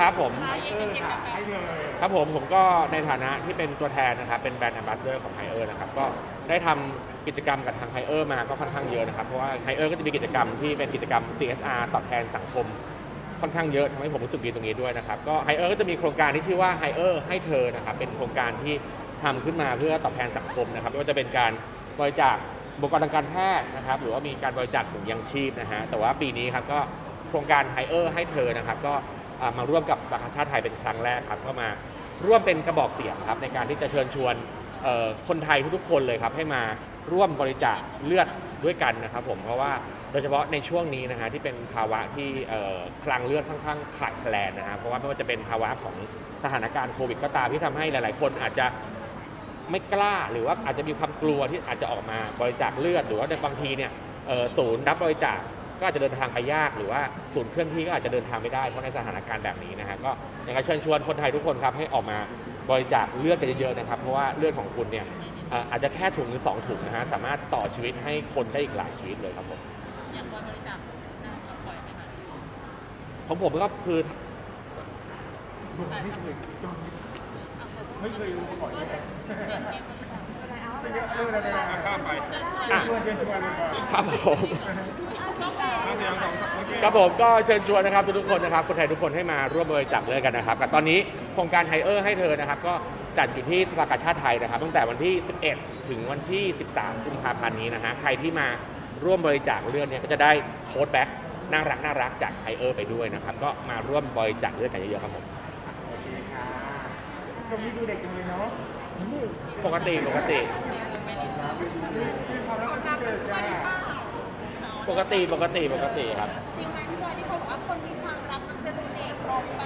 ครับผมไฮเออร์ค่ะให้เธอครับผมผมก็ในฐานะที่เป็นตัวแทนนะครับเป็นแบรนด์ a m b a s s a d o r ของไฮเออร์นะครับก็ได้ทำกิจกรรมกับทางไฮเออร์มาก็ค่อนข้างเยอะนะครับ เพราะว่าไฮเออร์ก็จะมีกิจกรรมที่เป็นกิจกรรม CSR ตอบแทนสังคม ค่อนข้างเยอะทำให้ผมรู้สึกดีตรงนี้ด้วยนะครับ ก็ไฮเออร์ก็จะมีโครงการที่ชื่อว่าไฮเออร์ให้เธอนะครับเป็นโครงการที่ทำขึ้นมาเพื่อตอบแทนสังคมนะครับไม่ว่าจะเป็นการบริจาคอุปกรณ์ทางการแพทย์นะครับ หรือว่ามีการบริจาคถุงยางชีพนะฮะแต่ว่าปีนี้ครับก็โครงการไฮเออร์ให้เธอนะครับ ก็อ่า มาร่วมกับสภากาชาติไทยเป็นครั้งแรกครับก็มาร่วมเป็นกระบอกเสียงครับในการที่จะเชิญชวนคนไทยทุกๆคนเลยครับให้มาร่วมบริจาคเลือดด้วยกันนะครับผมเพราะว่าโดยเฉพาะในช่วงนี้นะฮะที่เป็นภาวะที่คลังเลือดค่อนข้างขาดแคลนนะฮะเพราะว่าไม่ว่าจะเป็นภาวะของสถานการณ์โควิดก็ตามที่ทำให้หลาย ๆ คนอาจจะไม่กล้าหรือว่าอาจจะมีความกลัวที่อาจจะออกมาบริจาคเลือดหรือว่าในบางทีเนี่ยศูนย์รับบริจาค ก็อาจจะเดินทางไปยากหรือว่าศูนย์เคลื่อนที่ก็อาจจะเดินทางไม่ได้เพราะในสถานการณ์แบบนี้นะฮะก็อยากจะเชิญชวนคนไทยทุกคนครับให้ออกมาบริจาคเลือดกันเยอะๆนะครับ เพราะว่าเลือดของคุณเนี่ยอาจจะแค่ถุงหรือสองถุงนะฮะสามารถต่อชีวิตให้คนได้อีกหลายชีวิตเลยครับผมอย่างบริจาคน่าจะปล่อยไหมคะของผมก็คือไม่เคยไม่เคยรู้ก่อนเลย ข้ามไปเชิญชวนอะ ชวนเชิญชวนเลยก่อนครับผมช่องทางเอาเสียงสองสองครับผมก็เชิญชวนนะครับทุกๆคนนะครับคนไทยทุกคนให้มาร่วมบริจาคเลือดกันนะครับแต่ตอนนี้โครงการไฮเออร์ให้เธอนะครับ ก็จัดอยู่ที่สภากาชาติไทยนะครับ ตั้งแต่วันที่ 11 ถึงวันที่ 13 กุมภาพันธ์นี้นะฮะใครที่มาร่วมบริจาคเลือดเนี่ยก็จะได้โค้ดแบ็กน่ารักน่ารักจากไฮเออร์ไปด้วยนะครับก็มาร่วมบริจาคเลือดกันเยอะๆครับผม โอเคค่ะตรงนี้ดูเด็กจังเลยเนาะ ปกติปกติความรักที่เกิดจ้าปกติปกติปกติครับจริงไหมพี่บอยที่เขาบอกว่าคนมีความรักมันจะดูเด็กลงไป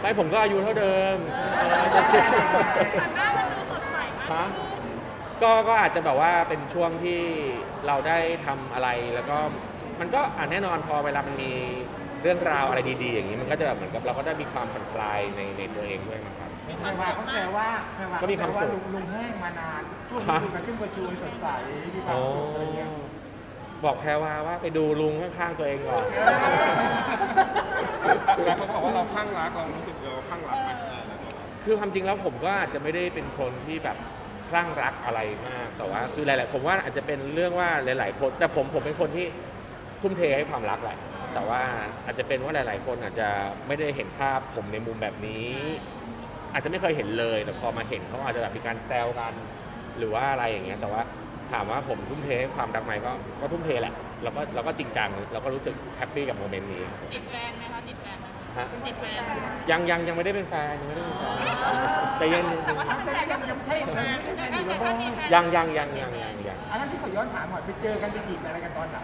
ไม่ผมก็อายุเท่าเดิมจะเชื่อแต่หน้ามันดูสดใสมากฮะก็ก็อาจจะแบบว่าเป็นช่วงที่เราได้ทำอะไรแล้วก็มันก็อะแน่นอนพอเวลามันมีเรื่องราวอะไรดีๆ อย่างนี้มันก็จะแบบเหมือนกับเราก็ได้มีความผ่อนคลายในในตัวเองด้วยนะครับ มีคแพรวามวาสุขเขาแซมากวว่าแพรวาก็มีความสุขแซลุงลุงแห้งมานานช่วงนี้ดูกระชุ่มกระชวยสดใสมีความอ๋อสุขอะไรเงี้ยบอกแพรวาว่าไปดูลุงข้างๆตัวเองก่อน แล้วเขาบอกว่าเราข้างรักเรารู้สึกเราข้างรักไหมเออคือความจริงแล้วผมก็อาจจะไม่ได้เป็นคนที่แบบคลั่งรักอะไรมาก แต่ว่าคือหลาย ๆ ผมว่าอาจจะเป็นเรื่องว่าหลาย ๆ คน แต่ผมผมเป็นคนที่ทุ่มเทให้ความรักแหละ แต่ว่าอาจจะเป็นว่าหลาย ๆ คนอาจจะไม่ได้เห็นภาพผมในมุมแบบนี้ อาจจะไม่เคยเห็นเลย แต่พอมาเห็นเขาอาจจะแบบมีการแซวกัน หรือว่าอะไรอย่างเงี้ย แต่ว่าถามว่าผมทุ่มเทให้ความรักไหมก็ก็ทุ่มเทแหละเราก็เราก็จริงจังเราก็รู้สึกแฮปปี้กับโมเมนต์นี้ติดแฟนไหมคะติดแฟนไหมฮะติดแฟนยังยังยังไม่ได้เป็นแฟนยังไม่ได้เป็นแฟนใจเย็นแต่ว่าถ้าแต่เป็นแฟนยังยังไม่ใช่ยังไม่ใช่แฟนอยู่แต่แล้วถ้ามีแฟนยังยังยังยังยังยังอันนั้นที่ขอย้อนถามหน่อยไปเจอกันไปจีบกันอะไรกันตอนไหน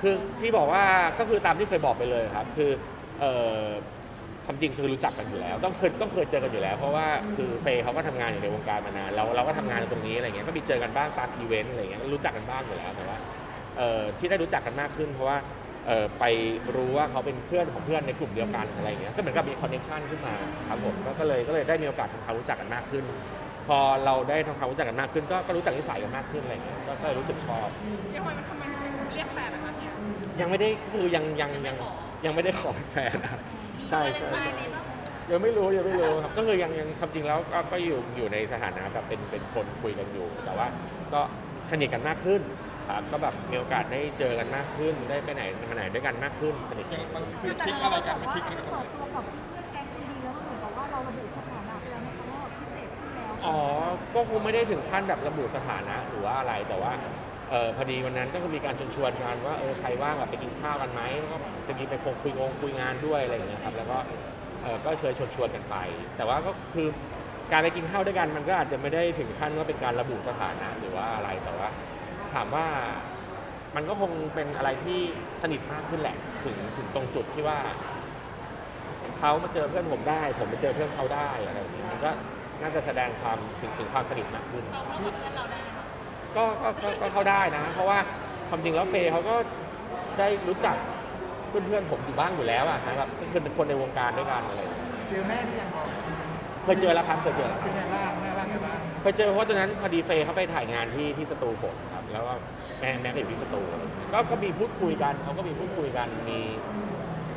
คือที่บอกว่าก็คือตามที่เคยบอกไปเลยครับ คือเอ่อ ความจริงคือรู้จักกันอยู่แล้ว ต้องเคยต้องเคยเจอกันอยู่แล้ว เพราะว่าคือเฟย์เขาก็ทำงานอยู่ในวงการมานานเราเราก็ทำงานอยู่ตรงนี้อะไรเงี้ยก็มีเจอกันบ้างตามอีเวนต์อะไรเงี้ยก็รู้จักกันบ้างอยู่แล้วแต่ว่าเอ่อที่ได้รู้จักกันมากขึ้น เพราะว่าเอ่อไปรู้ว่าเขาเป็นเพื่อนของเพื่อนในกลุ่มเดียวกันอะไรเงี้ยก็เหมือนกับมีคอนเนคชันขึ้นมาครับผมก็ก็เลยก็เลยได้มีโอกาสทำความรู้จักกันมากขึ้น พอเราได้ทำความรู้จักกันมากขึ้น ก็ก็รู้จักนิสัยกันมากขึ้นอะไรเงี้ยก็ก็เลยรู้สึกชอบพี่บอยมันทำไมเรียกแฟนนะคะเนี่ยยังไม่ได้คือยังยังยังยังไม่ได้ขอเป็นแฟนนะครับ ใช่ใช่ใช่ยังไม่รู้ยังไม่รู้ครับก็คือยังยังความจริงแล้วก็ก็อยู่อยู่ในสถานะแบบเป็นเป็นคนคุยกันอยู่ แต่ว่าก็สนิทกันมากขึ้นครับก็แบบมีโอกาสได้เจอกันมากขึ้น ได้ไปไหนมาไหนด้วยกันมากขึ้นสนิทอกัย่านงมันคือคลิกอะไรกันมันคลิกอะไรกันเปิดตัวกับเพื่อนแก๊งดีแล้วมันเหมือนกับว่าเราระบุสถานะไปแล้วนะคะว่าพิเศษขึ้นแล้ว อ๋อ ก็คงไม่ได้ถึงขั้นแบบระบุสถานะหรือว่าอะไรแต่ว่าเออพอดีวันนั้นก็คือมีการชวนชวนๆกันว่าเออใครว่างแบบไปกินข้าวกันไหมแล้วก็จะมีไปคงคุยงคุยงานด้วยอะไรอย่างเงี้ยครับแล้วก็เออก็เชิญชวนชวนกันไป แต่ว่าก็คือการไปกินข้าวด้วยกันมันก็อาจจะไม่ได้ถึงขั้นว่าเป็นการระบุสถานะหรือว่าอะไรแต่ว่า ถามว่ามันก็คงเป็นอะไรที่สนิทมากขึ้นแหละถึงถึงตรงจุดที่ว่าเขามาเจอเพื่อนผมได้ ผมมาเจอเพื่อนเขาได้อะไรอย่างนี้มันก็น่าจะแสดงความถึงถึงความสนิทมากขึ้นเขาเข้ากับเพื่อนเราได้ไหมคะ ก็ก็ก็ก็เข้าได้นะ เพราะว่าความจริงแล้วเฟย์เขาก็ได้รู้จักเพื่อนๆผมอยู่บ้างอยู่แล้วอะนะครับเพื่อนเป็นคนในวงการด้วยกันอะไรอย่างเงี้ยเจอแม่ที่ยังบอกเคยเจอแล้วครับเคยเจอแล้ว เป็นไงบ้างแม่ว่าไงบ้างเคยเจอเพราะว่าตอนนั้นพอดีเฟย์เขาไปถ่ายงานที่ที่สตูผมครับแล้วก็แม่แม่ก็อยู่ที่สตูอะไรอย่างเงี้ยก็ก็มีพูดคุยกันเขาก็มีพูดคุยกันมี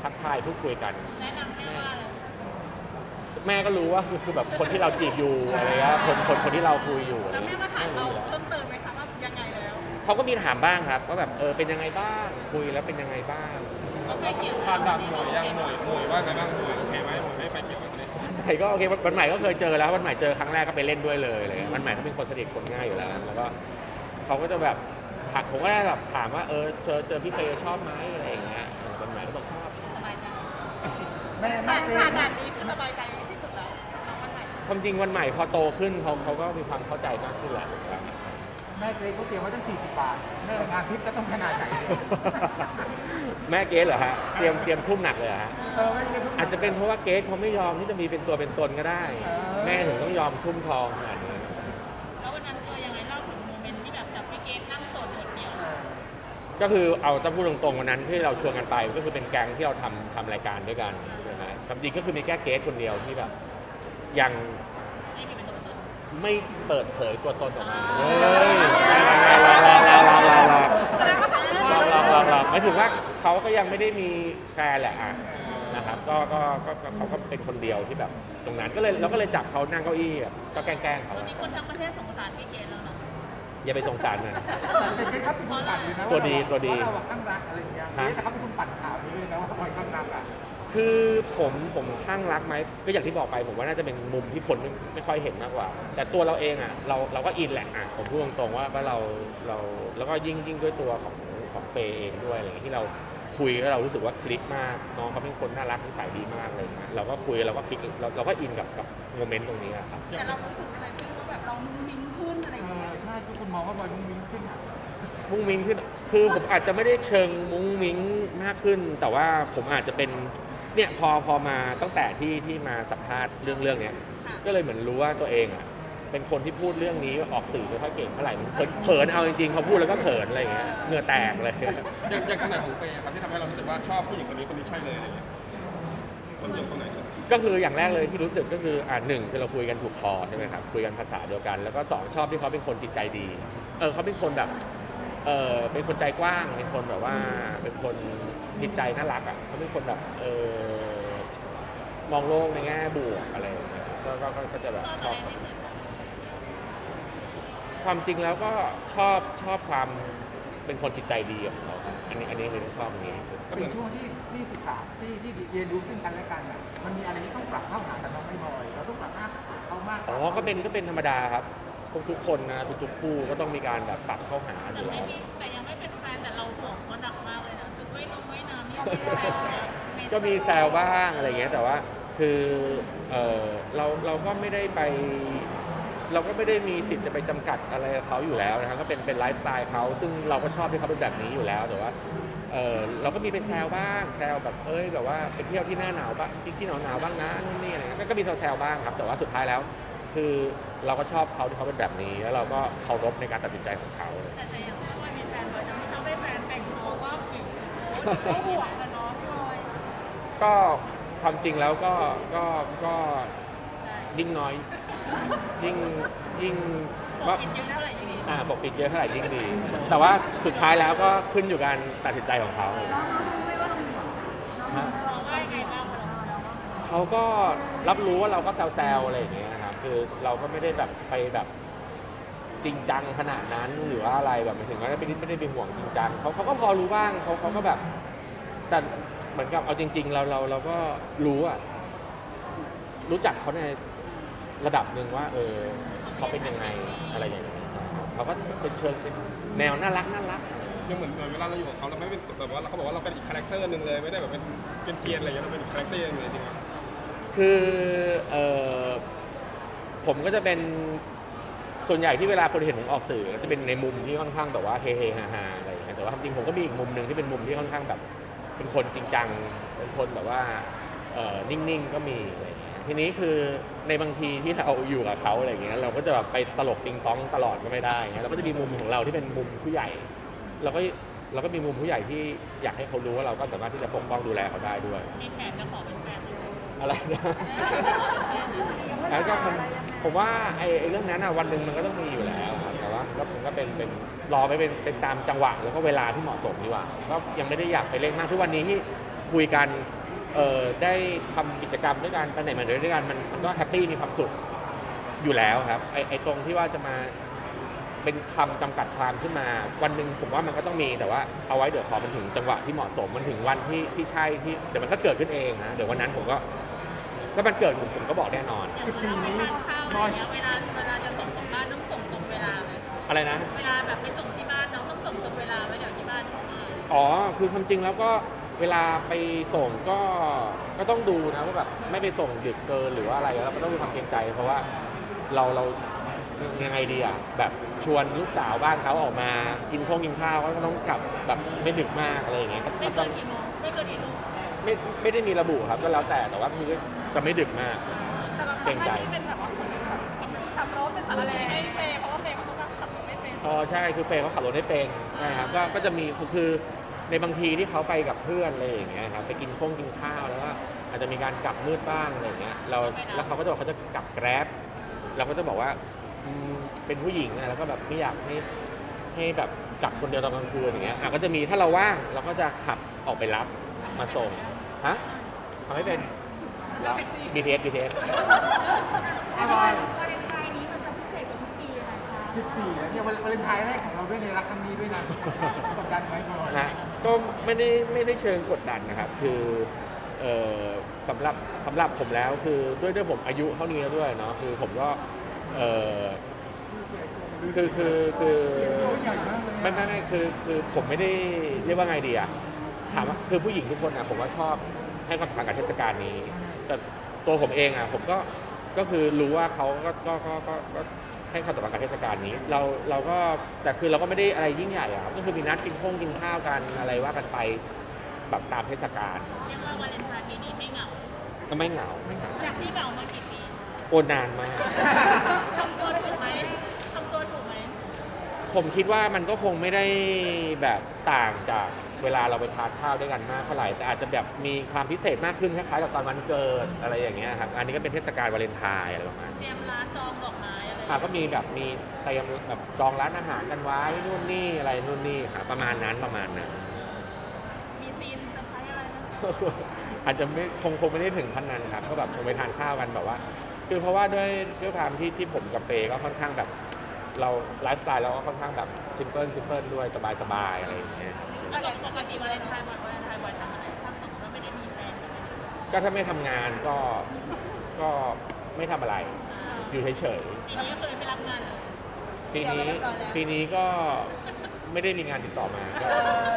ทักทายพูดคุยกัน แนะนำให้ว่าอะไร แม่ก็รู้ว่าคือคือแบบคนที่เราจีบอยู่อะไรเงี้ยคนคนคนที่เราคุยอยู่อะไรแล้วแม่เงี้ยมาถามเราเพิ่มเติมไหมคะว่ายังไงแล้วเขาก็มีถามบ้างครับว่าแบบเออเป็นยังไงบ้าง คุยแล้วเป็นยังไงบ้างก็เคยเขียนผ่านด่านหน่วยยังหน่วยหน่วยว่าไงบ้างหน่วยโอเคไหมหน่วยไม่ไฟเขียวแบบนี้วันใหม่ก็โอเควันวันใหม่ก็เคยเจอแล้ววันใหม่เจอครั้งแรกก็ไปเล่นด้วยเลยอะไรเงี้ยวันใหม่เขาเป็นคนสนิทคนง่ายอยู่แล้วแล้วก็เขาก็จะแบบถามผมก็ได้แบบถามว่าเออเจอเจอพี่เฟย์ชอบไหมอะไรอย่างเงี้ยเออวันใหม่ก็บอกชอบชอบสบายใจแม่แม่ผ่านเกรผ่านซด่านนี้คือสบายใจ ความจริงวันใหม่พอโตขึ้นเขาเขาก็มีความเข้าใจมากขึ้นแหละแม่เกรซเขาเตรียมไว้ตั้ง 40 บาท แม่งานทิปจะต้องขนาดไหนเนี่ยแม่เกสเหรอฮะเตรียมเตรียมทุ่มหนักเลยเหรอฮะเออแม่เกรซทุกอาจจะเป็นเพราะว่าเกสเขาไม่ยอมที่จะมีเป็นตัวเป็นตนก็ได้เออแม่ถึงต้องยอมทุ่มทองขนาดนี้ แล้ววันนั้นเออยังไงเล่าถึงโมเมนต์ที่แบบจับพี่เกดนั่งโสดโดดเดี่ยวเออก็คือเอาถ้าพูดตรงๆวันนั้นที่เราชวนกันไปก็คือเป็นแก๊งที่เราทำทำรายการด้วยกันนะฮะความจริงก็คือมีแค่เกสคนเดียวที่แบบ ยังไม่มีเป็นตัวตนไม่เปิดเผยตัวตนออกมาอ่าเฮ้ยลองลองลองลองลองลองแสดงว่าเขาลองลองลองลองหมายถึงว่าเขาก็ยังไม่ได้มีแฟนแหละอะนะครับก็ก็ก็ก็เขาก็เป็นคนเดียวที่แบบ ตรงนั้นก็เลยเราก็เลยจับเขานั่งเก้าอี้แบบก็แกล้งๆเขาตอนนี้คนทั้งประเทศสงสารพี่เกดแล้วเนาะอย่าไปสงสารมันแต่เกรซเขาเป็นคนปั่นเลยนะตัวดีตัวดีว่าเราอะข้างรักอะไรอย่างเงี้ยฮะเกรซแต่เขาเป็นคนปั่นข่าวนี้เลยนะว่าบอยข้างรักอะ คือผมผมข้างรักไหมก็อย่างที่บอกไปผมว่าน่าจะเป็นมุมที่คนไม่ไม่ค่อยเห็นมากกว่า แต่ตัวเราเองอะเราเราก็อินแหละอะผมพูดตรงๆว่าว่าเราเราแล้วก็ยิ่งยิ่งด้วยตัวของของเฟย์เองด้วยอะไรอย่างเงี้ยที่เราคุยแล้วเรารู้สึกว่าคลิกมากน้องเขาเป็นคนน่ารักนิสัยดีมากเลยนะเราก็คุยเราก็คลิกเราเราก็อินกับกับโมเมนต์ตรงนี้อะครับแต่เรารู้สึกอะไรที่ว่าแบบเรามุ้งมิ้งขึ้นอะไรเออย่างเงี้อยใช่ทุกคนมองว่าบอยมุ้งมิ้งขึ้นอะมุ้งมิ้งขึ้นคือผมอาจจะไม่ได้เชิงมุ้งมิ้งมากขึ้น แต่ว่าผมอาจจะเป็น เนี่ยพอพอมาตั้งแต่ที่ที่มาสัมภาษณ์เรื่องเรื่องเนี้ยค่ะก็เลยเหมือนรู้ว่าตัวเองอะเป็นคนที่พูดเรื่องนี้ออกสื่อไม่ค่อยเก่งเท่าไหร่เขินเขินเอาจริงๆเขาพูดแล้วก็เขินอะไรอย่างเงี้ยเหงื่อแตกเลย อย่างอย่างตรงไหนของเฟย์ครับที่ทำให้เรารู้สึกว่าชอบผู้หญิงคนนี้คนนี้ใช่เลยอะไรเงี้ยคนเดียวตรงไหนใช่ไหมก็คืออย่างแรกเลยที่รู้สึกก็คืออ่าหนึ่งคือเราคุยกันถูกคอใช่ไหมครับคุยกันภาษาเดียวกัน แล้วก็สองชอบที่เขาเป็นคนจิตใจดีเออเขาเป็นคนแบบเออเป็นคนใจกว้างเป็นคนแบบว่าเป็นคน จิตใจน่ารักอะเขาเป็นคนแบบเออมองโลกในแง่บวกอะไรอย่างเงี้ยก็ก็ก็ก็จะแบบชอบชอะอบไรที่สุดความจริงแล้วก็ชอบชอบความเป็นคนจิตใจดีของเราครับอันนี้อันนี้คือที่ชอบตรงนี้ที่สุดก็เหมืเป็อนนช่วงที่ที่ศึกษาที่ที่เรียนรู้ซึ่งกันและกันอะมันมีอะไรที่ต้องปรับเข้าหากันบ้างไหม่บอยเราต้องปรับมากเขามากอ๋อ ก็เป็นก็เป็นธรรมดาครับทุกทุกๆคนนะทุกๆคู่ก็ต้องมีการแบบปรับเข้าหาอแต่ยู่ไม่แล้วมีแต่ยัง ก็มีแซวบ้างอะไรเงี้ยแต่ว่าคือเออเราเราก็ไม่ได้ไป เราก็ไม่ได้มีสิทธิ์จะไปจำกัดอะไรเขาอยู่แล้วนะครับก็เป็นเป็นไลฟ์สไตล์เขาซึ่งเราก็ชอบที่เขาเป็นแบบนี้อยู่แล้วแต่ว่าเออเราก็มีไปแซวบ้างแซวแบบเอ้ยแบบว่าไปเที่ยวที่หน้าหนาวบ้างที่ที่หนาวหนาวๆบ้างนะนู่นนี่อะไรเงี้ยก็ก็มีแซวๆบ้างครับ แต่ว่าสุดท้ายแล้ว คือเราก็ชอบเขาที่เขาเป็นแบบนี้ แล้วเราก็เคารพในการตัดสินใจของเขา แต่แต่อย่าง ก็ห่วงกันเนาะพี่บอยก็ความจริงแล้วก็ก็ก็ใช่ยิ่งน้อย ยิ่งยิ่งบอว่ากกินเยอะเท่าไหร่อย่างนี้อ่าบอกปิดเยอะเท่าไหร่ยิ่งดี แต่ว่าสุดท้ายแล้วก็ขึ้นอยู่การตัดสินใจของเขาน้องน้องรู้ไหมว่าเรามีหวังน้องฮะเราว่ายังไงบ้างเวลาเราว่าเขาก็รับรู้ว่าเราก็แซวๆอะไรอย่างเงี้ยนะครับ คือเราก็ไม่ได้แบบไปแบบ จริงจังขนาดนั้นหรือว่าอะไรแบบหมายถึงว่าไม่ได้ไม่ได้ไปห่วงจริงจังเขาเขาก็พอรู้บ้างเขาเขาก็แบบ แต่เหมือนกับเอาจริง ๆ เราเราเราก็รู้อะรู้จักเขาในระดับหนึ่งว่า เออเขาเป็นยังไงอะไรอย่างเงี้ยใช่ครับเขาก็เป็นเชิงเป็นแนวน่ารักน่ารัก ยังเหมือนเหมือนเวลาเราอยู่กับเขาเราไม่เป็นแบบว่าเขาบอกว่าเราเป็นอีกคาแรคเตอร์หนึ่งเลยไม่ได้แบบเป็นเป็นเกรียนอะไรอย่างเงี้ยเราเป็นอีกคาแรคเตอร์หนึงเลยจริงไหมคือเออผมก็จะเป็น ส่วนใหญ่ที่เวลาคนเห็นผมออกสื่อก็จะเป็นในมุมที่ค่อนข้างแบบว่าเฮเฮฮาฮาอะไรอย่างเงี้ยแต่ว่าความจริงผมก็มีอีกมุมหนึ่งที่เป็นมุมที่ค่อนข้างแบบ เป็นคนจริงจังเป็นคนแบบว่าเออนิ่งๆก็มีอะไรอย่างเงี้ยทีนี้คือในบางทีที่เราอยู่กับเขาอะไรอย่างเงี้ยเราก็จะแบบไปตลกติงต้องตลอดก็ไม่ได้เงี้ยเราก็จะมีมุมของเราที่เป็นมุมผู้ใหญ่เราก็เราก็มีมุมผู้ใหญ่ที่อยากให้เขารู้ว่าเราก็สามารถที่จะปกป้องดูแลเขาได้ด้วย มีแผนจะขอเป็นแฟนไหมอะไรนะแล้วก็ผมผมว่าไอ้ไอ้เรื่องนั้นอะวันหนึ่งมันก็ต้องมีอยู่แล้วครับแต่ว่าก็มันก็เป็นเป็นรอไปเป็นเป็นตามจังหวะแล้วก็เวลาที่เหมาะสมดีกว่าก็ยังไม่ได้อยากไปเร่งมากทุกวันนี้ที่คุยกันเอ่อได้ทำกิจกรรมด้วยกันไปไหนมาไหนด้วยกันมันมันก็แฮปปี้มีความสุขอยู่แล้วครับไอไอตรงที่ว่าจะมาเป็นคำจำกัดความขึ้นมา วันหนึ่งผมว่ามันก็ต้องมีแต่ว่าเอาไว้เดี๋ยวขอมันถึงจังหวะที่เหมาะสมมันถึงวันที่ที่ใช่ที่เดี๋ยวมันก็เกิดขึ้นเองนะเดี๋ยววันนั้นผมก็ ถ้ามันเกิดผมผมก็บอกแน่นอน อย่างเวลาไปทานข้าวอะไรเงี้ยเวลาเวลาจะส่งกลับบ้านต้องส่งตรงเวลาไหมอะไรนะ เวลาแบบไปส่งที่บ้านน้องต้องส่งตรงเวลาไว้เดี๋ยวที่บ้านเขามาอ๋อ คือความจริงแล้วก็เวลาไปส่งก็ก็ต้องดูนะว่าแบบไม่ไปส่งดึกเกินหรือว่าอะไรแล้วก็ต้องมีความเกรงใจ เพราะว่าเราเรายังไงดีอะแบบชวนลูกสาวบ้านเขาออกมากินข้งกินข้าวก็ต้องกลับแบบไม่ดึกมากอะไรอย่างเงี้ยก็ไม่ก็เกิต้องนกี่โมงไม่เกินกี่ทุ่ม ไม่ไม่ได้มีระบุครับก็แล้วแต่แต่ว่าคือจะไม่ดึกมากเกรงใจ เป็นแบบว่าคนแบบขับรถขับรถเป็นสารเลให้เฟย์เพราะว่าเฟย์เขาก็ขับรถไม่เป็นอ๋อใช่คือเฟย์เขาขับรถได้เป็นใช่ครับก็ก็จะมีคือในบางทีที่เขาไปกับเพื่อนอะไรอย่างเงี้ยครับไปกินข้งกินข้าวแล้วก็อาจจะมีการกลับมืดบ้างอะไรอย่างเงี้ยเราแล้วเขาก็จะบอกเขาจะกลับแกร็บเราก็จะบอกว่าอืมเป็นผู้หญิงอะแล้วก็แบบไม่อยากให้ให้แบบกลับคนเดียวตอนกลางคืนอย่างเงี้ยอะก็จะมีถ้าเราว่างเราก็จะขับออกไปรับมาส่ง ฮะทำไม่เป็นแล้ว BTS BTS อร่อยวาเลนไทน์นี้มันจะพิเศษกว่าทุกปียังไงคะ14แล้วเนี่ยวาเลนไทน์แรกของเราด้วยในรักครั้งนี้ด้วยนะกดดันไหมบอยนะก็ไม่ได้ไม่ได้เชิงกดดันนะครับ คือเอ่อสำหรับสำหรับผมแล้วคือด้วยด้วยผมอายุเท่านี้แล้วด้วยเนาะคือผมก็เอ่อคือคือคือตัวใหญ่มากเลยไม่ไม่ไม่คือคือผมไม่ได้เรียกว่าไงดีอะ ถามว่าคือผู้หญิงทุกคนอะผมว่าชอบให้ความสำคัญกับเทศกาลนี้ แต่ตัวผมเองอะผมก็ก็คือรู้ว่าเขาก็ก็ก็ก็ก็ให้ความสำคัญกับเทศกาลนี้ เราเราก็แต่คือเราก็ไม่ได้อะไรยิ่งใหญ่อะครับก็คือมีนัดกินข้งกินข้าวกันอะไรว่ากันไปแบบตามเทศกาลเรียกว่าวาเลนไทน์ปีนี้ไม่เหงาก็ไม่เหงาไม่เหงาจากที่เหงามากี่ปีโอนานมาก ทำตัวถูกไหมทำตัวถูกไหม ผมคิดว่ามันก็คงไม่ได้แบบต่างจาก เวลาเราไปทานข้าวด้วยกันมากเท่าไหร่แต่อาจจะแบบมีความพิเศษมากขึ้นคล้ายๆกับตอนวันเกิดอะไรอย่างเงี้ยครับอันนี้ก็เป็นเทศกาลวาเลนไทน์อะไรประมาณเตรียมร้านจองดอกไม้อะไรค่ะก็มีแบบมีเตรียมแบบจองร้านอาหารกันไว้นู่นนี่อะไรนู่นนี่ค่ะประมาณนั้นประมาณนั้น มีซีนเซอร์ไพรส์อะไรไหมอาจจะไม่คงคงไม่ได้ถึงขั้นนั้นครับก็แบบคงไปทานข้าวกันแบบว่า คือเพราะว่าด้วยด้วยความที่ที่ผมกับเฟย์ก็ค่อนข้างแบบ เราไลฟ์สไตล์เราก็ค่อนข้างแบบซิมเพิลซิมเพิลด้วยสบายสบายๆอะไรอย่างเงี้ยปกติปกติวาเลนไทน์วันวาเลนไทน์บ่อยทำอะไรถ้าสมมติว่าไม่ได้มีแฟนแบบนี้ก็ถ้าไม่ทำงานก็ก็ไม่ทำอะไร อยู่เฉยปีนี้ก็เลยไม่รับงานเลยๆปีนี้ปีนี้ก็ไม่ได้มีงานติดต่อมาก็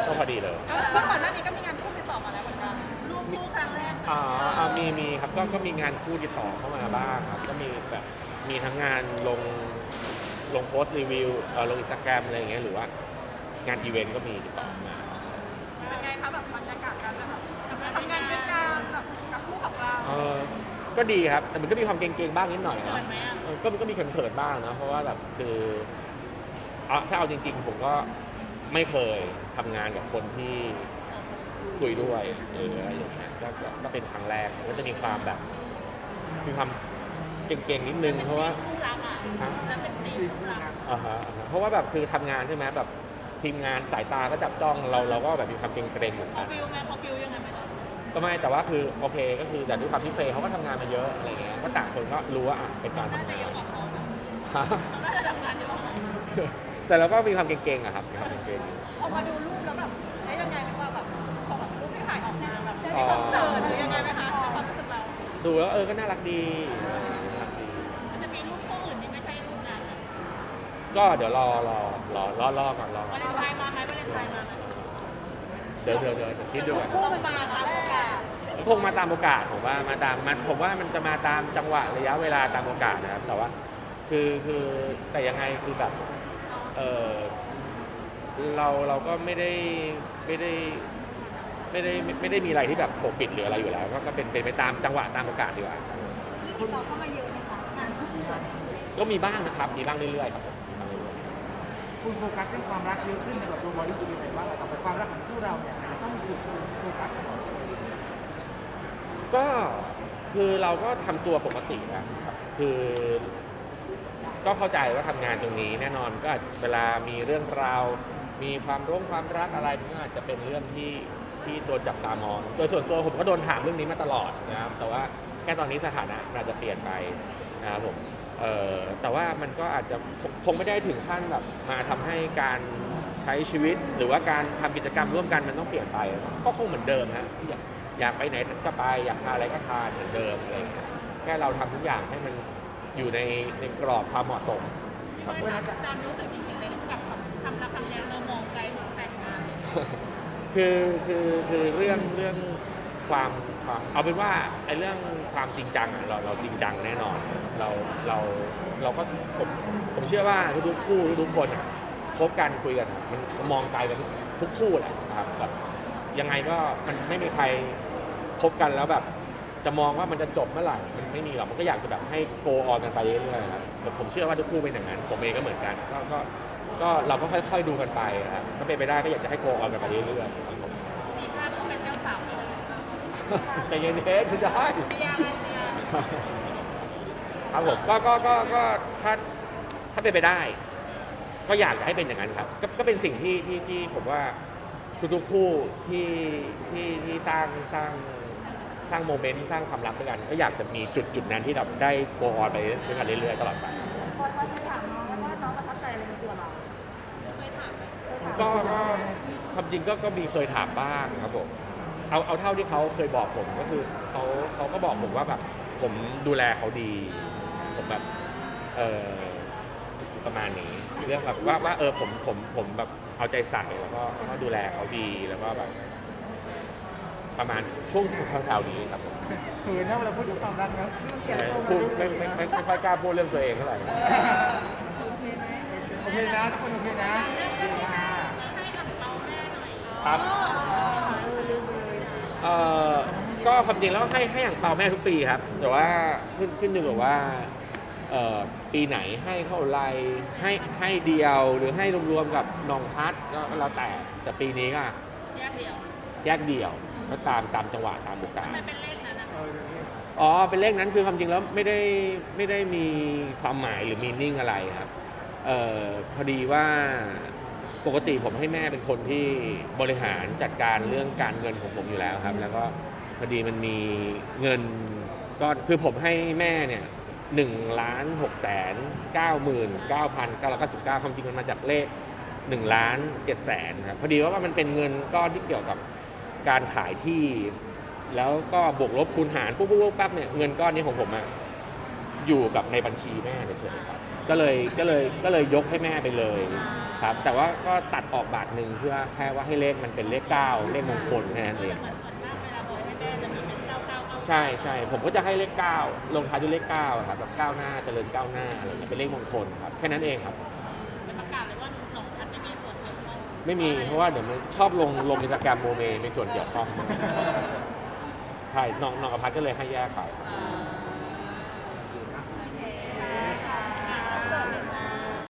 ก็พอดีเลย เมื่อก่อนหน้านี้ก็มีงานคู่ติดต่อมาแล้วเหมือนกันรูปคู่ครั้งแรกอ่าอ่ามีมีครับก็ก็มีงานคู่ติดต่อเข้ามาบ้างครับ ก็มีแบบมีทั้งงานลง ลงโพสต์รีวิวเอ่อลงอินสตาแกรมอะไรอย่างเงี้ยหรือว่างานอีเวนต์ก็มีติดต่อมา เป็นไงคะแบบบรรยากาศการแบบทำงานด้วยกันแบบกับคู่กับเราเออก็ดีครับ แต่มันก็มีความเกรงๆบ้างนิดหน่อยเขินะนไหมอะเออก็มันก็มีเขินๆบ้างนะ เพราะว่าแบบคือเอาถ้าเอาจริง ๆ ผมก็ไม่เคยทำงานกับคนที่คุยด้วยหรืออะไรอย่างเงี้ยก็ก็ก็เป็นครั้งแรกก็จะมีความแบบมีความ เก่งๆนิดนึงเพราะว่า คู่รักอะฮะ แล้วเป็นตีมคู่รักอ่าฮะอ่าฮะเพราะว่าแบบคือทำงานใช่ไหมแบบทีมงานสายตาก็จับจ้องเราเราก็แบบมีความเกรงๆเหมือนเขากัน ฟิลไหมเขาฟิลยังไงไม่รู้ก็ไม่แต่ว่าคือโอเคก็คือแต่ด้วยความที่เฟย์เขาก็ทำงานมาเยอะอะไรเงี้ยก็ต่างคนก็รู้ว่าอะเป็นการน่าทำจะงาเยนอะกว่าเขานะฮะเขาน่าจะทำงานเยอะกว่าเขาแต่เราก็มีความเก่งๆอะครับมีความเก่งออกมาดูรูปแล้วแบบเฮ้ยยังไงหรือว่าแบบพอแบบรูปที่ถ่ายออกมาแบบๆอ๋อเขินหรือยังไงไหมคะในความรู้สึกเราดูแล้วเออก็น่ารักดีน่ารั ก็เดี๋ยวรอรอรอรอรอก่อนรอก่วาอนเลนไทน์มาไหมวาเลนไทน์มาไหมเดี๋ยวเดี๋ยวเดี๋ยวเดี๋ยวคิดดูก่อนคู่มันมาค่ะโอกาสคงมาตามโอกาสผมว่ามาตามมันผมว่ามันจะมาตามจังหวะระยะเวลาตามโอกาสนะครับ แต่ว่าคือคือแต่ยังไงคือแบบเออเราเราก็ไม่ได้ไม่ได้ ไม่ได้ไม่ไม่ได้มีอะไรที่แบบปกปิดหรืออะไรอยู่แล้ว ก็ก็เป็นเป็นไปตามจังหวะตามโอกาสดีกว่า มีติดต่อเข้ามาเยอะไหมคะงานคู่อะก็มีบ้างนะครับ มีบ้างเรื่อยๆครับผมมีบ้างเรื่อย คุณโฟกัสเรื่องความรักเยอะขึ้นในแบบตัวบอยรู้สึกยังไงบ้างต่อไปความรักของคู่เราเนี่ยจะต้องมีจุดโฟกัสๆก็คือเราก็ทำตัวปกตินะครับคือ ก็เข้าใจว่าทำงานตรงนี้แน่นอนก็อาจเวลามีเรื่องราว มีความร่วมความรักอะไรมันก็อาจจะเป็นเรื่องที่ที่โดนจับตามอง โดยส่วนตัวผมก็โดนถามเรื่องนี้มาตลอดนะครับแต่ว่าแค่ตอนนี้สถานะมันอาจจะเปลี่ยนไปนะครับผม เอ่อแต่ว่ามันก็อาจจะคงคงไม่ได้ถึงขั้นแบบมาทำให้การใช้ชีวิต หรือว่าการทำกิจกรรมร่วมกันมันต้องเปลี่ยนไป ก็คงเหมือนเดิมฮะอยากอยากไปไหนก็ไปอยากทานอะไรก็ทานเหมือนเดิมอะไรอย่างเงี้ยแค่เราทำทุกอย่างให้มันอยู่ในในกรอบความเหมาะสมพี่บอยถามตามรู้สึกจริงๆเลยกับคำละคำนี้เรามองไกลถึงแต่งงานเลยคือคือคือเรื่องเรื่อง ความความเอาเป็นว่าไอ้เรื่องความจริงจังอะเราเราจริงจังแน่นอน เราเราเราก็ผมผมเชื่อว่าทุกๆคู่ทุกๆคนอะคบกันคุยกันอะมันมองไกลกันทุกทุกคู่แหละครับแบบยังไงก็มันไม่มีใครคบกันแล้วแบบ จะมองว่ามันจะจบเมื่อไหร่ มันไม่มีหรอกมันก็อยากจะแบบให้โกออนกันไปเรื่อยๆครับผมผมเชื่อว่าทุกคู่เป็นอย่างนั้นผมเองก็เหมือนกันก็ก็ก็เราก็ค่อย ๆดูกันไปครับถ้าเป็นไปได้ก็อยากจะให้โกออนกันไปเรื่อยๆครับผม มีภาพก็เป็นเจ้าสาวเลย ใจเย็นๆคุณจะให้เชียร์ไหมเชียร์ครับผมก็ก็ก็ก็ถ้าถ้าเป็นไปได้ ก็อยากจะให้เป็นอย่างนั้นครับ ก็ก็เป็นสิ่งที่ที่ที่ผมว่าทุกๆคู่ที่ที่ที่สร้างสร้างสร้างโมเมนต์สร้างความรักด้วยกัน ก็อยากจะมีจุดจุดนั้นที่เราได้โกออนไปด้วยกันเรื่อยๆตลอดไป พอเราไปถามน้องแล้วว่าน้องประทับใจอะไรในตัวเราเคยถามไหมเคยถามก็ก็ความจริงก็ก็มีเคยถามบ้างครับผม เอาเอาเท่าที่เขาเคยบอกผมก็คือเขาเขาก็บอกผมว่าแบบผมดูแลเขาดี ผมแบบเออประมาณนี้เรื่องแบบว่าว่าเออผมผมผมแบบเอาใจใส่แล้วก็ก็ดูแลเขาดีแล้วก็แบบ ประมาณช่วงแถวๆนี้ครับผมคือถ้าเราพูดถึงความรักนะพูดไม่ไม่ไม่ไม่ค่อยกล้าพูดเรื่องตัวเองเท่าไหร่ โอเคนะทุกคนโอเคนะดีค่ะแล้วให้กับเราแม่หน่อยครับเออลืมเลย เอ่อก็ความจริงแล้วให้ให้อย่างเปาแม่ทุกปีครับ แต่ว่าขึ้นขึ้นอยู่กับว่าเอ่อปีไหนให้เท่าไรให้ให้เดียวหรือให้รวมๆกับน้องพัดก็ก็แล้วแต่แต่ปีนี้ก็แยกเดียวแยกเดี่ยวก็ตามตามจังหวะตามโอกาสไม่เป็นเลขนั้นนะเออเดี๋ยวนี้อ๋อ เป็นเลขนั้นคือความจริงแล้วไม่ได้ไม่ได้มีความหมายหรือมีนิ่งอะไรครับ เอ่อพอดีว่า ปกติผมให้แม่เป็นคนที่บริหารจัดการเรื่องการเงินของผมอยู่แล้วครับ แล้วก็พอดีมันมีเงินก็คือผมให้แม่เนี่ยหนึ่งล้านหกแสนเก้าหมื่นเก้าพันเก้าร้อยเก้าสิบเก้าความจริงมันมาจากเลขหนึ่งล้านเจ็ดแสนครับพอดีว่ามันเป็นเงินก้อนที่เกี่ยวกับการขายที่ แล้วก็บวกลบคูณหารปุ๊บปุ๊บปั๊บเนี่ยเงินก้อนนี้ของผมอะอยู่กับในบัญชีแม่เฉยๆครับ ก็เลยก็เลยก็เลยยกให้แม่ไปเลยครับ แต่ว่าก็ตัดออกบาทหนึ่งเพื่อแค่ว่าให้เลขมันเป็นเลขเก้าเลขมงคลแค่นั้นเอเอองแต่เหมือนส่วนมากเวลาบอยให้แม่จะมีเป็นเก้าเก้าเก้าใช่ใช่ผมก็จะให้เลขเก้าลงท้ายด้วยเลขเก้าครับแบบก้าวหน้าเจริญก้าวหน้าอะไรอย่างเงี้ยเป็นเลขมงคลครับแค่นั้นเองครับเป็นประกาศเลยว่าหนองพัดไม่มีส่วนเกี่ยวข้องไม่มีเพราะว่าเดี๋ยวมันชอบลงลงอินสตาแกรมโมเมในส่วนเกี่ยวข้องใช่น้องน้องอภัทรก็เลยให้แยกไปอ่า